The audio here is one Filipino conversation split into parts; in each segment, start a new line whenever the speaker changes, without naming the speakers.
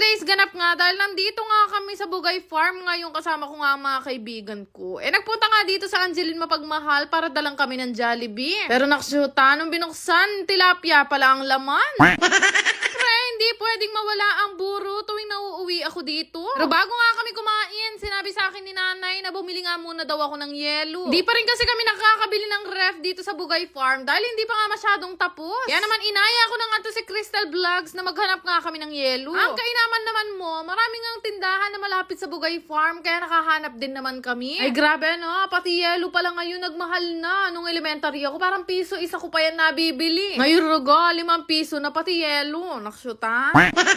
today's ganap nga dahil nandito nga kami sa Bugay Farm ngayon kasama ko nga mga kaibigan ko. Eh nagpunta nga dito sa Angeline Mapagmahal para dalang kami ng Jollibee. Pero naksyuta nung binuksan, tilapia pala ang laman. Hindi pwedeng mawala ang buro tuwing nauuwi ako dito. Pero bago nga kami kumain, sinabi sa akin ni nanay na bumili nga muna daw ako ng yelo. Di pa rin kasi kami nakakabili ng ref dito sa Bugay Farm dahil hindi pa nga masyadong tapos. Kaya naman inaya ko na nga to si Crystal Vlogs na maghanap nga kami ng yelo. Ang kainaman naman mo, maraming ang tindahan na malapit sa Bugay Farm kaya nakahanap din naman kami. Ay grabe no, pati yelo pala ngayon nagmahal na. Nung elementary ako, parang piso isa ko pa yan nabibili. Ngayon rugo, limang piso na pati yelo. Naksyuta.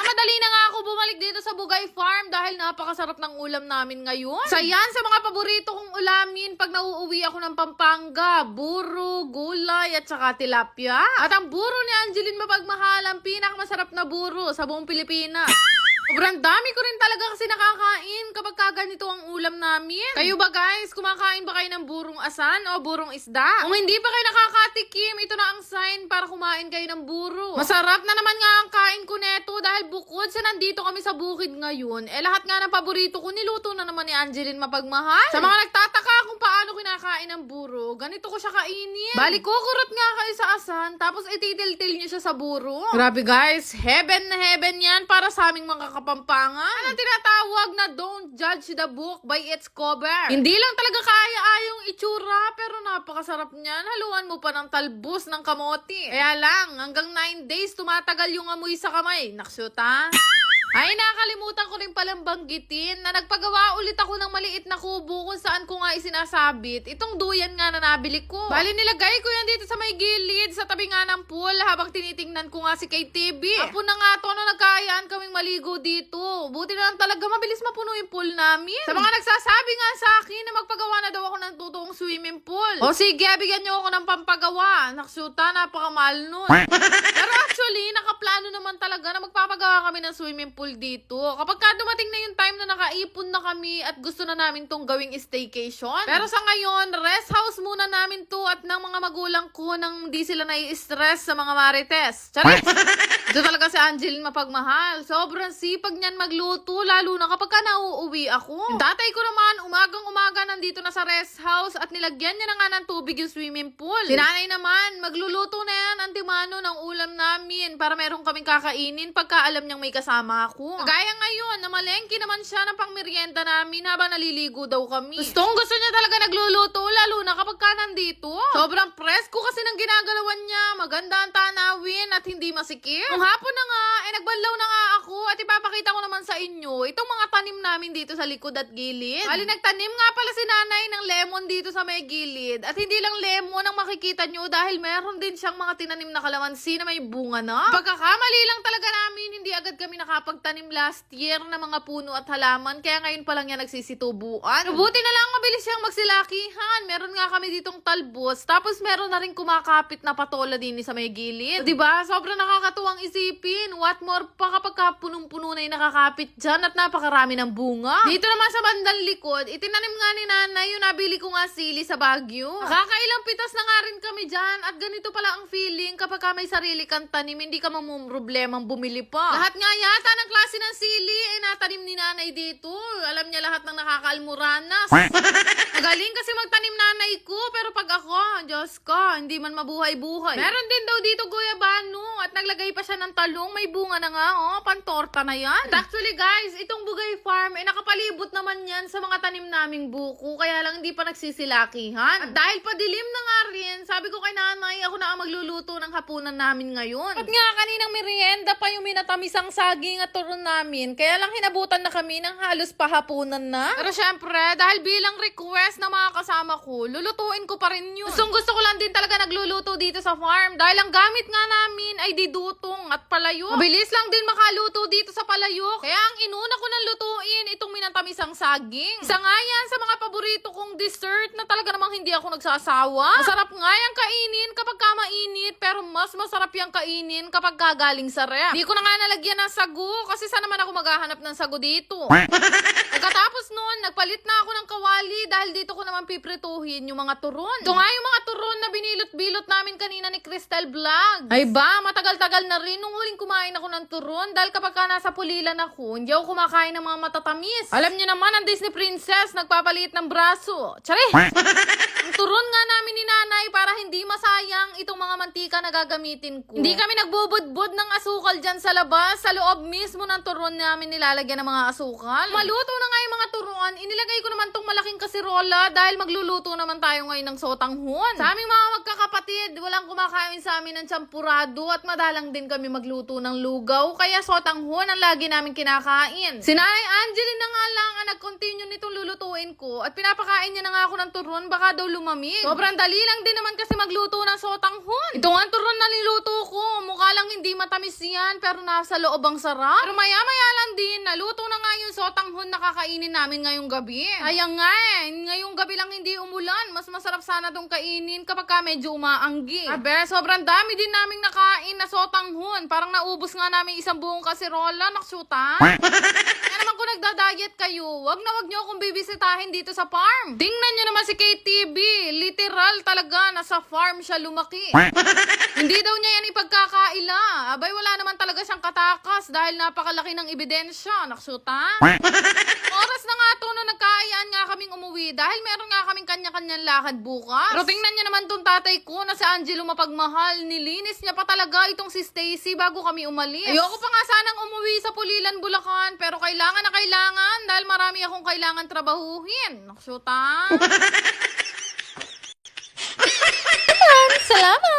Ang madali na nga ako bumalik dito sa Bugay Farm dahil napakasarap ng ulam namin ngayon. Sa yan, sa mga paborito kong ulamin pag nauuwi ako ng Pampanga, buro, gulay, at saka tilapia. At ang buro ni Angeline Mapagmahal, ang pinakamasarap na buro sa buong Pilipinas. Sobrang dami ko rin talaga kasi nakakain kapag kaganito ang ulam namin. Kayo ba guys, kumakain ba kayo ng burong asan o burong isda? Kung hindi pa kayo nakakatikim, ito na ang sign para kumain kayo ng buro. Masarap na naman nga ang kain ko neto dahil bukod sa nandito kami sa bukid ngayon, eh lahat nga ng paborito ko niluto na naman ni Angeline Mapagmahal. Sa mga nagtataka kung paano kinakain ng buro, ganito ko siya kainin. Bali, kukurot nga kayo sa asan, tapos ititil-til niyo siya sa buro. Grabe guys, heaven na heaven yan para sa aming mga kapampangan. Ano tinatawag na don't judge the book by its cover? Hindi lang talaga kaya-ayong itsura, pero napakasarap niyan. Haluan mo pa ng talbos ng kamote. Kaya lang, hanggang 9 days tumatagal yung amoy sa kamay. Naksyuta. Ay, nakalimutan ko rin palang banggitin na nagpagawa ulit ako ng maliit na kubo kung saan ko nga isinasabit. Itong duyan nga na nabili ko. Bali, nilagay ko yan dito sa may gilid, sa tabi nga ng pool, habang tinitingnan ko nga si KTV. Apo na nga to, no, nagkayaan kaming maligo dito. Buti na lang talaga, mabilis mapuno yung pool namin. Sa mga nagsasabi nga sa akin na magpagawa na daw ako ng totoong swimming pool. O sige, bigyan niyo ako ng pampagawa. Naksuta, napakamahal nun. Pero actually, nakaplano naman talaga na magpapagawa kami ng swimming pool dito. Kapag ka dumating na yung time na nakaipon na kami at gusto na namin tong gawing staycation. Pero sa ngayon, rest house muna namin to at ng mga magulang ko nang di sila nai-stress sa mga marites. Charis! Ito talaga si Angeline mapagmahal. Sobrang sipag niyan magluto, lalo na kapag ka nauuwi ako. Yung tatay ko naman, umagang-umaga nandito na sa rest house at nilagyan niya na nga ng tubig yung swimming pool. Si nanay naman, magluluto na yan, antimano ng ulam namin para meron kaming kakainin pagka alam niyang may kasama ako. Gaya ngayon, namalengke naman siya ng pangmerienda namin habang naliligo daw kami. Gustong gusto niya talaga nagluluto, lalo na kapag ka nandito. Sobrang presko kasi ng ginagalawan niya. Maganda ang tanawin at hindi masikip. Nung hapon na nga, eh nagbanlaw na nga ako at ipapakita ko naman sa inyo itong mga tanim namin dito sa likod at gilid. Bali, nagtanim nga pala si nanay ng lemon dito sa may gilid. At hindi lang lemon ang makikita nyo dahil meron din siyang mga tinanim na kalamansi na may bunga na. Pagkakamali lang talaga namin, hindi agad kami nakapagtanim last year ng mga puno at halaman. Kaya ngayon pa lang yan nagsisitubuan. Buti na lang mabilis siyang magsilakihan. Meron nga kami ditong talbos. Tapos meron na rin kumakapit na patola din sa may gilid. ba? Sobrang nakakatuwang isipin. What more pa kapag ka punong-puno na yung nakakapit dyan at napakarami ng bunga. Dito naman sa bandang likod, itinanim nga ni nanay yung nabili ko nga sili sa Baguio. Kakailang pitas na nga rin kami dyan at ganito pala ang feeling kapag ka may sarili kang tanim, hindi ka mamumroblemang bumili pa. Lahat nga yata ng nanay dito. Alam niya lahat ng nakakaalmuranas. Magaling kasi magtanim nanay ko, pero pag ako, Diyos ko, hindi man mabuhay-buhay. Meron din daw dito guyabano at naglagay pa siya ng talong, may bunga na nga, oh, pantorta na yan. At actually guys, itong Bugay Farm, eh nakapalibot naman yan sa mga tanim naming buko, kaya lang hindi pa nagsisilakihan. At dahil padilim na nga rin, sabi ko kay nanay, ako na ang magluluto ng hapunan namin ngayon. At nga kaninang merienda pa yung minatamisang saging at turon namin, kaya lang hinabutan na kami ng halos pahapunan na. Pero syempre, dahil bilang request ng mga kasama ko, lulutuin ko pa rin yun. Gustong gusto ko lang din talaga nagluluto dito sa farm dahil ang gamit nga namin ay didutong at palayok. Mabilis lang din makaluto dito sa palayok. Kaya ang inuna ko ng lutuin itong minatamisang saging. Isa nga yan sa mga paborito kong dessert na talaga namang hindi ako nagsasawa. Masarap nga yung kainin kapag ka mainit pero mas masarap yung kainin kapag kagaling sa ref. Di ko na nga nalagyan ng sago kasi saan naman ako maghahanap ng sago dito. Pagkatapos nun, nagpalit na ako ng kawali dahil dito ko naman piprituhin yung mga turon. Ito nga yung mga turon na binilot-bilot namin kanina ni Crystal Vlog. Ay ba, matagal-tagal na rin nung huling kumain ako ng turon dahil kapag ka nasa pulilan ako, hindi ako kumakain ng mga matatamis. Alam niyo naman, ang Disney Princess nagpapaliit ng braso. Tsari! Ang turon nga namin ni nanay para hindi masayang itong mga mantika na gagamitin ko. Hindi kami nagbubudbud ng asukal dyan sa labas. Sa loob mismo ng turon namin nilalagyan ng mga asukal. Maluto na nga yung mga turuan. Inilagay ko naman tong malaking kasirola dahil magluluto naman tayo ngayon ng sotanghon. Sa aming mga magkakapatid, walang kumakain sa amin ng champurado at madalang din kami magluto ng lugaw. Kaya sotanghon ang lagi namin kinakain. Si Nanay Angeline na nga lang ang nag-continue nitong lulutuin ko at pinapakain niya na nga ako ng turon baka daw lumamig. Sobrang dali lang din naman kasi magluto ng sotanghon. Ito nga turon na niluto ko. Mukha lang hindi matamis yan pero nasa loob ang sarap. Pero maya-maya lang din, naluto na nga yung sotanghon na kakainin namin ngayong gabi. Kaya nga eh, ngayong gabi lang hindi umulan. Mas masarap sana tong kainin kapag ka medyo umaanggi. Abe, sobrang dami din naming nakain na sotanghon. Parang naubos nga namin isang buong kasirola. Naksyuta. Nagda-diet kayo, wag na wag nyo akong bibisitahin dito sa farm. Tingnan nyo naman si KTV. Literal talaga, nasa farm siya lumaki. Hindi daw niya yan ipagkakaila. Abay, wala naman talaga siyang katakas dahil napakalaki ng ebidensya. Naksyuta. Oras na nga to no nagkaayaan nga kaming umuwi dahil meron nga kaming kanya-kanyang lakad bukas. Pero tingnan niyo naman tong tatay ko na si Angelo mapagmahal. Nilinis niya pa talaga itong si Stacy bago kami umalis. Ayoko pa nga sanang umuwi sa Pulilan, Bulacan pero kailangan na kailangan dahil marami akong kailangan trabahuhin. Naksyuta. Salamat!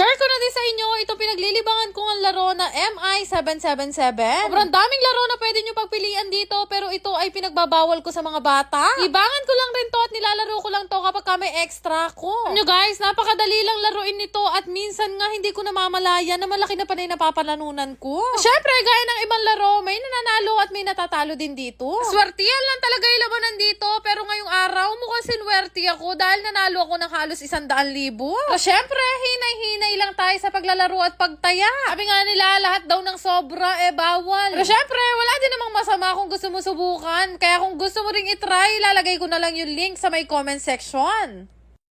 Share ko na din sa inyo, ito pinaglilibangan ko ang laro na MI777. Sobrang daming laro na pwede nyo pagpilian dito, pero ito ay pinagbabawal ko sa mga bata. Libangan ko lang rin to at nilalaro ko lang to kapag ka may extra ko. Nyo guys, napakadali lang laruin nito at minsan nga hindi ko namamalaya na malaki na panay napapalanunan ko. Syempre, gaya ng ibang laro, may nananalo at may natatalo din dito. Swertiyan lang talaga yung labanan dito, pero ngayong araw mukhang sinwerte ako dahil nanalo ako ng halos isang daan libo. So, syempre, hinay-hinay lang tayo sa paglalaro at pagtaya. Sabi nga nila, lahat daw ng sobra, eh, bawal. Pero syempre, wala din namang masama kung gusto mo subukan. Kaya kung gusto mo ring itry, lalagay ko na lang yung link sa may comment section.